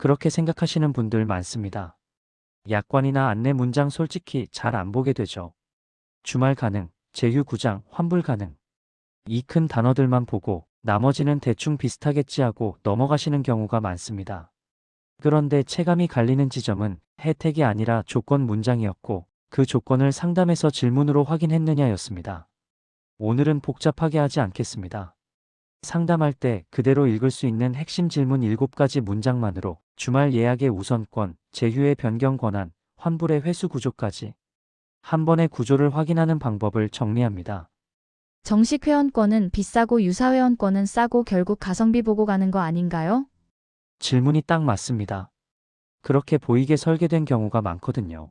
그렇게 생각하시는 분들 많습니다. 약관이나 안내 문장 솔직히 잘 안 보게 되죠. 주말 가능, 제휴 구장, 환불 가능. 이 큰 단어들만 보고 나머지는 대충 비슷하겠지 하고 넘어가시는 경우가 많습니다. 그런데 체감이 갈리는 지점은 혜택이 아니라 조건 문장이었고 그 조건을 상담에서 질문으로 확인했느냐였습니다. 오늘은 복잡하게 하지 않겠습니다. 상담할 때 그대로 읽을 수 있는 핵심 질문 7가지 문장만으로 주말 예약의 우선권, 제휴의 변경 권한, 환불의 회수 구조까지 한 번에 구조를 확인하는 방법을 정리합니다. 정식 회원권은 비싸고 유사 회원권은 싸고 결국 가성비 보고 가는 거 아닌가요? 질문이 딱 맞습니다. 그렇게 보이게 설계된 경우가 많거든요.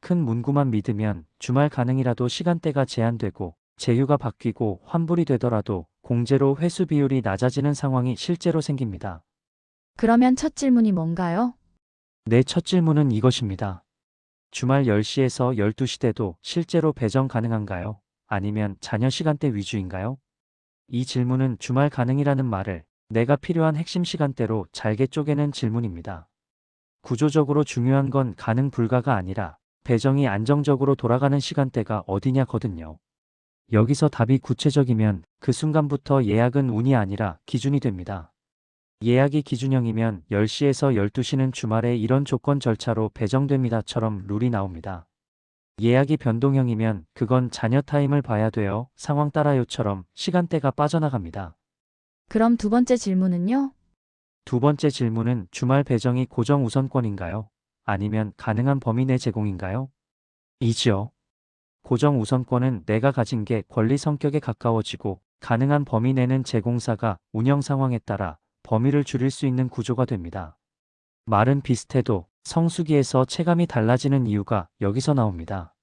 큰 문구만 믿으면 주말 가능이라도 시간대가 제한되고 제휴가 바뀌고 환불이 되더라도 공제로 회수 비율이 낮아지는 상황이 실제로 생깁니다. 그러면 첫 질문이 뭔가요? 내 첫 질문은 이것입니다. 주말 10시에서 12시 대도 실제로 배정 가능한가요? 아니면 자녀 시간대 위주인가요? 이 질문은 주말 가능이라는 말을 내가 필요한 핵심 시간대로 잘게 쪼개는 질문입니다. 구조적으로 중요한 건 가능 불가가 아니라 배정이 안정적으로 돌아가는 시간대가 어디냐거든요. 여기서 답이 구체적이면 그 순간부터 예약은 운이 아니라 기준이 됩니다. 예약이 기준형이면 10시에서 12시는 주말에 이런 조건 절차로 배정됩니다처럼 룰이 나옵니다. 예약이 변동형이면 그건 자녀 타임을 봐야 돼요. 상황 따라요처럼 시간대가 빠져나갑니다. 그럼 두 번째 질문은요? 두 번째 질문은 주말 배정이 고정 우선권인가요? 아니면 가능한 범위 내 제공인가요? 이지요. 고정 우선권은 내가 가진 게 권리 성격에 가까워지고 가능한 범위 내는 제공사가 운영 상황에 따라 범위를 줄일 수 있는 구조가 됩니다. 말은 비슷해도 성수기에서 체감이 달라지는 이유가 여기서 나옵니다.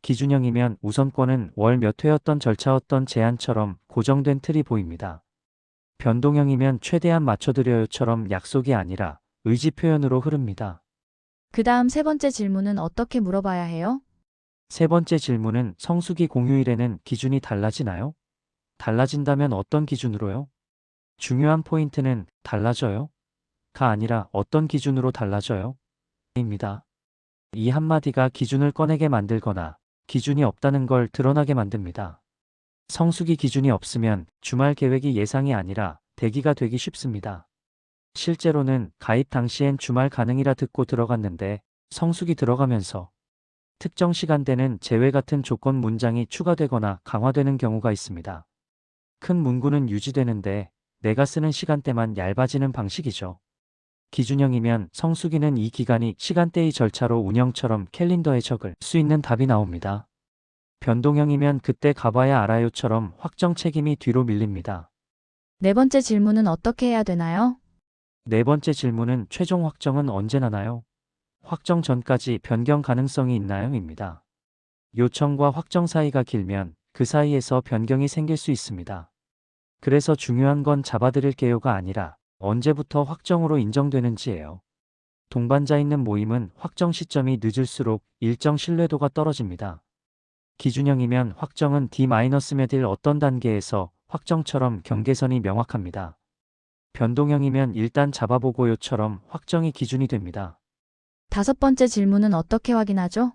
기준형이면 우선권은 월 몇 회였던 절차였던 제한처럼 고정된 틀이 보입니다. 변동형이면 최대한 맞춰드려요처럼 약속이 아니라 의지 표현으로 흐릅니다. 그 다음 세 번째 질문은 어떻게 물어봐야 해요? 세 번째 질문은 성수기 공휴일에는 기준이 달라지나요? 달라진다면 어떤 기준으로요? 중요한 포인트는 달라져요? 가 아니라 어떤 기준으로 달라져요? 입니다. 이 한마디가 기준을 꺼내게 만들거나 기준이 없다는 걸 드러나게 만듭니다. 성수기 기준이 없으면 주말 계획이 예상이 아니라 대기가 되기 쉽습니다. 실제로는 가입 당시엔 주말 가능이라 듣고 들어갔는데 성수기 들어가면서 특정 시간대는 제외 같은 조건 문장이 추가되거나 강화되는 경우가 있습니다. 큰 문구는 유지되는데 내가 쓰는 시간대만 얇아지는 방식이죠. 기준형이면 성수기는 이 기간이 시간대의 절차로 운영처럼 캘린더에 적을 수 있는 답이 나옵니다. 변동형이면 그때 가봐야 알아요처럼 확정 책임이 뒤로 밀립니다. 네 번째 질문은 어떻게 해야 되나요? 네 번째 질문은 최종 확정은 언제 나나요? 확정 전까지 변경 가능성이 있나요? 입니다. 요청과 확정 사이가 길면 그 사이에서 변경이 생길 수 있습니다. 그래서 중요한 건 잡아드릴게요가 아니라 언제부터 확정으로 인정되는지예요. 동반자 있는 모임은 확정 시점이 늦을수록 일정 신뢰도가 떨어집니다. 기준형이면 확정은 D-몇일 어떤 단계에서 확정처럼 경계선이 명확합니다. 변동형이면 일단 잡아보고요처럼 확정이 기준이 됩니다. 다섯 번째 질문은 어떻게 확인하죠?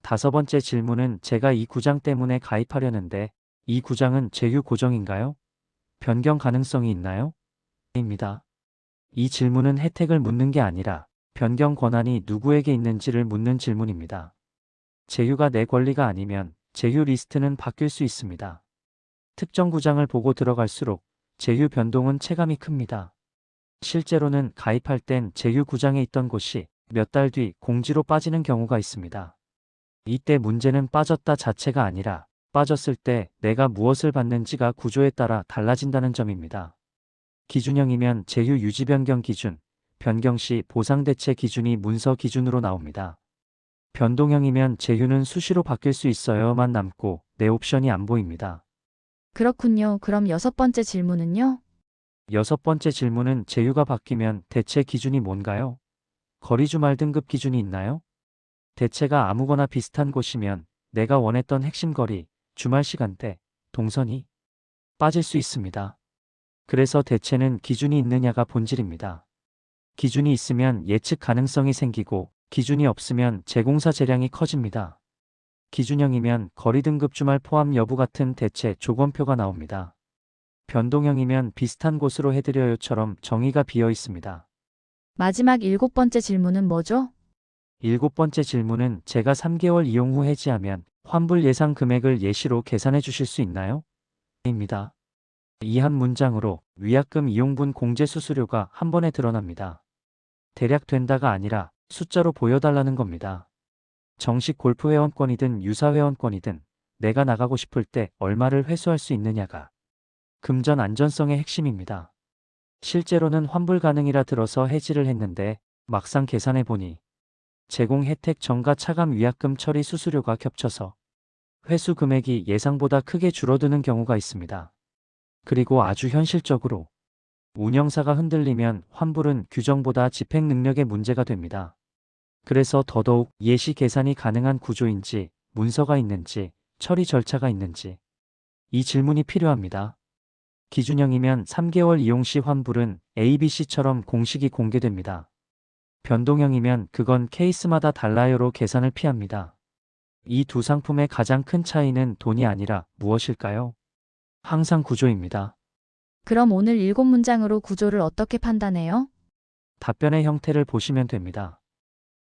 다섯 번째 질문은 제가 이 구장 때문에 가입하려는데 이 구장은 제휴 고정인가요? 변경 가능성이 있나요? 입니다. 이 질문은 혜택을 묻는 게 아니라 변경 권한이 누구에게 있는지를 묻는 질문입니다. 제휴가 내 권리가 아니면 제휴 리스트는 바뀔 수 있습니다. 특정 구장을 보고 들어갈수록 제휴 변동은 체감이 큽니다. 실제로는 가입할 땐 제휴 구장에 있던 곳이 몇 달 뒤 공지로 빠지는 경우가 있습니다. 이때 문제는 빠졌다 자체가 아니라 빠졌을 때 내가 무엇을 받는지가 구조에 따라 달라진다는 점입니다. 기준형이면 제휴 유지 변경 기준, 변경 시 보상 대체 기준이 문서 기준으로 나옵니다. 변동형이면 제휴는 수시로 바뀔 수 있어요만 남고 내 옵션이 안 보입니다. 그렇군요. 그럼 여섯 번째 질문은요? 여섯 번째 질문은 제휴가 바뀌면 대체 기준이 뭔가요? 거리 주말 등급 기준이 있나요? 대체가 아무거나 비슷한 곳이면 내가 원했던 핵심 거리, 주말 시간대, 동선이 빠질 수 있습니다. 그래서 대체는 기준이 있느냐가 본질입니다. 기준이 있으면 예측 가능성이 생기고 기준이 없으면 재공사 재량이 커집니다. 기준형이면 거리 등급 주말 포함 여부 같은 대체 조건표가 나옵니다. 변동형이면 비슷한 곳으로 해드려요처럼 정의가 비어 있습니다. 마지막 일곱 번째 질문은 뭐죠? 일곱 번째 질문은 제가 3개월 이용 후 해지하면 환불 예상 금액을 예시로 계산해 주실 수 있나요? 입니다. 이 한 문장으로 위약금 이용분 공제 수수료가 한 번에 드러납니다. 대략 된다가 아니라 숫자로 보여달라는 겁니다. 정식 골프 회원권이든 유사 회원권이든 내가 나가고 싶을 때 얼마를 회수할 수 있느냐가 금전 안전성의 핵심입니다. 실제로는 환불 가능이라 들어서 해지를 했는데 막상 계산해 보니 제공 혜택 전가 차감 위약금 처리 수수료가 겹쳐서 회수 금액이 예상보다 크게 줄어드는 경우가 있습니다. 그리고 아주 현실적으로 운영사가 흔들리면 환불은 규정보다 집행 능력의 문제가 됩니다. 그래서 더더욱 예시 계산이 가능한 구조인지 문서가 있는지 처리 절차가 있는지 이 질문이 필요합니다. 기준형이면 3개월 이용 시 환불은 ABC처럼 공식이 공개됩니다. 변동형이면 그건 케이스마다 달라요로 계산을 피합니다. 이 두 상품의 가장 큰 차이는 돈이 아니라 무엇일까요? 항상 구조입니다. 그럼 오늘 일곱 문장으로 구조를 어떻게 판단해요? 답변의 형태를 보시면 됩니다.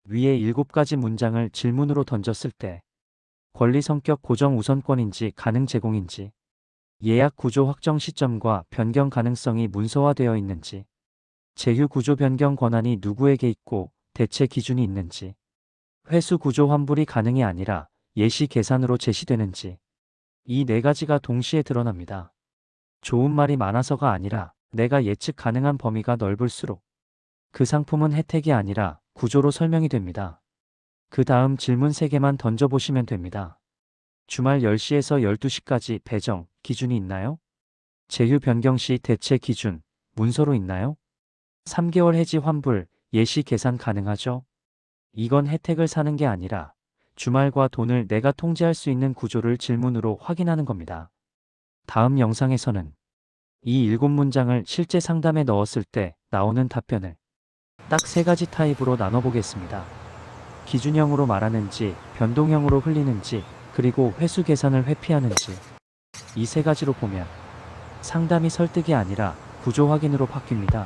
위에 일곱 가지 문장을 질문으로 던졌을 때 권리 성격 고정 우선권인지 가능 제공인지 예약 구조 확정 시점과 변경 가능성이 문서화되어 있는지 제휴 구조 변경 권한이 누구에게 있고 대체 기준이 있는지 회수 구조 환불이 가능이 아니라 예시 계산으로 제시되는지 이 네 가지가 동시에 드러납니다. 좋은 말이 많아서가 아니라 내가 예측 가능한 범위가 넓을수록 그 상품은 혜택이 아니라 구조로 설명이 됩니다. 그 다음 질문 3개만 던져보시면 됩니다. 주말 10시에서 12시까지 배정, 기준이 있나요? 제휴 변경 시 대체 기준, 문서로 있나요? 3개월 해지 환불, 예시 계산 가능하죠? 이건 혜택을 사는 게 아니라 주말과 돈을 내가 통제할 수 있는 구조를 질문으로 확인하는 겁니다. 다음 영상에서는 이 일곱 문장을 실제 상담에 넣었을 때 나오는 답변을 딱 세 가지 타입으로 나눠보겠습니다. 기준형으로 말하는지, 변동형으로 흘리는지, 그리고 회수 계산을 회피하는지. 이 세 가지로 보면 상담이 설득이 아니라 구조 확인으로 바뀝니다.